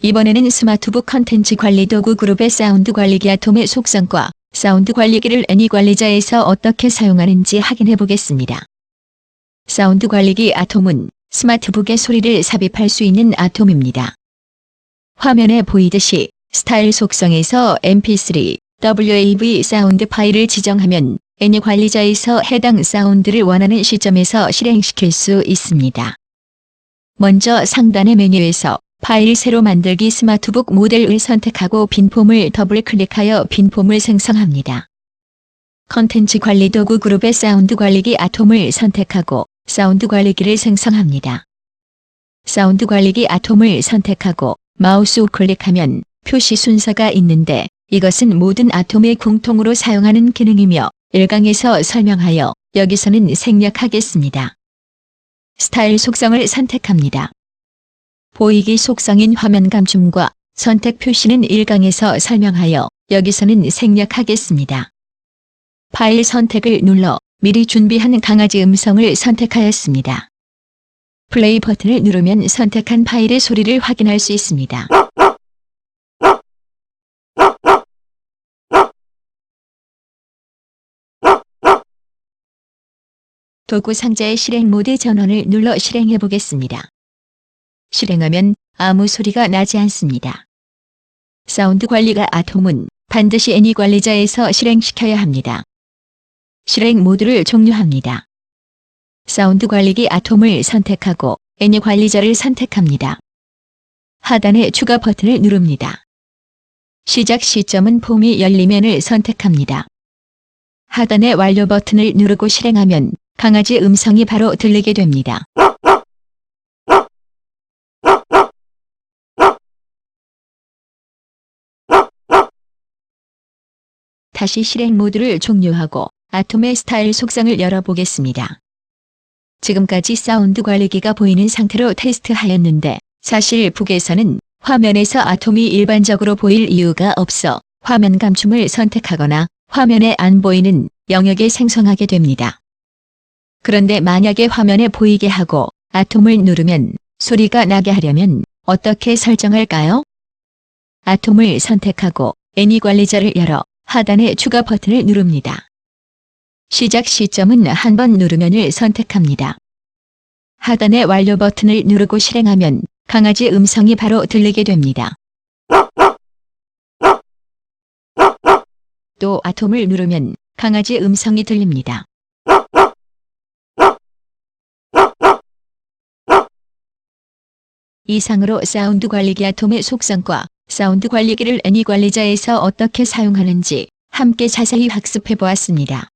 이번에는 스마트북 컨텐츠 관리 도구 그룹의 사운드 관리기 아톰의 속성과 사운드 관리기를 애니 관리자에서 어떻게 사용하는지 확인해 보겠습니다. 사운드 관리기 아톰은 스마트북의 소리를 삽입할 수 있는 아톰입니다. 화면에 보이듯이 스타일 속성에서 mp3, WAV 사운드 파일을 지정하면 애니 관리자에서 해당 사운드를 원하는 시점에서 실행시킬 수 있습니다. 먼저 상단의 메뉴에서 파일 새로 만들기 스마트북 모델을 선택하고 빈 폼을 더블 클릭하여 빈 폼을 생성합니다. 컨텐츠 관리 도구 그룹의 사운드 관리기 아톰을 선택하고 사운드 관리기를 생성합니다. 사운드 관리기 아톰을 선택하고 마우스 우클릭하면 표시 순서가 있는데 이것은 모든 아톰의 공통으로 사용하는 기능이며 1강에서 설명하여 여기서는 생략하겠습니다. 스타일 속성을 선택합니다. 보이기 속성인 화면 감춤과 선택 표시는 1강에서 설명하여 여기서는 생략하겠습니다. 파일 선택을 눌러 미리 준비한 강아지 음성을 선택하였습니다. 플레이 버튼을 누르면 선택한 파일의 소리를 확인할 수 있습니다. 도구 상자의 실행 모드 전원을 눌러 실행해 보겠습니다. 실행하면 아무 소리가 나지 않습니다. 사운드 관리가 아톰은 반드시 애니 관리자에서 실행시켜야 합니다. 실행 모드를 종료합니다. 사운드 관리기 아톰을 선택하고 애니 관리자를 선택합니다. 하단의 추가 버튼을 누릅니다. 시작 시점은 폼이 열리면을 선택합니다. 하단의 완료 버튼을 누르고 실행하면 강아지 음성이 바로 들리게 됩니다. 다시 실행 모드를 종료하고 아톰의 스타일 속성을 열어보겠습니다. 지금까지 사운드 관리기가 보이는 상태로 테스트하였는데 사실 북에서는 화면에서 아톰이 일반적으로 보일 이유가 없어 화면 감춤을 선택하거나 화면에 안 보이는 영역에 생성하게 됩니다. 그런데 만약에 화면에 보이게 하고 아톰을 누르면 소리가 나게 하려면 어떻게 설정할까요? 아톰을 선택하고 애니 관리자를 열어 하단의 추가 버튼을 누릅니다. 시작 시점은 한 번 누르면을 선택합니다. 하단의 완료 버튼을 누르고 실행하면 강아지 음성이 바로 들리게 됩니다. 또 아톰을 누르면 강아지 음성이 들립니다. 이상으로 사운드 관리기 아톰의 속성과 사운드 관리기를 애니 관리자에서 어떻게 사용하는지 함께 자세히 학습해 보았습니다.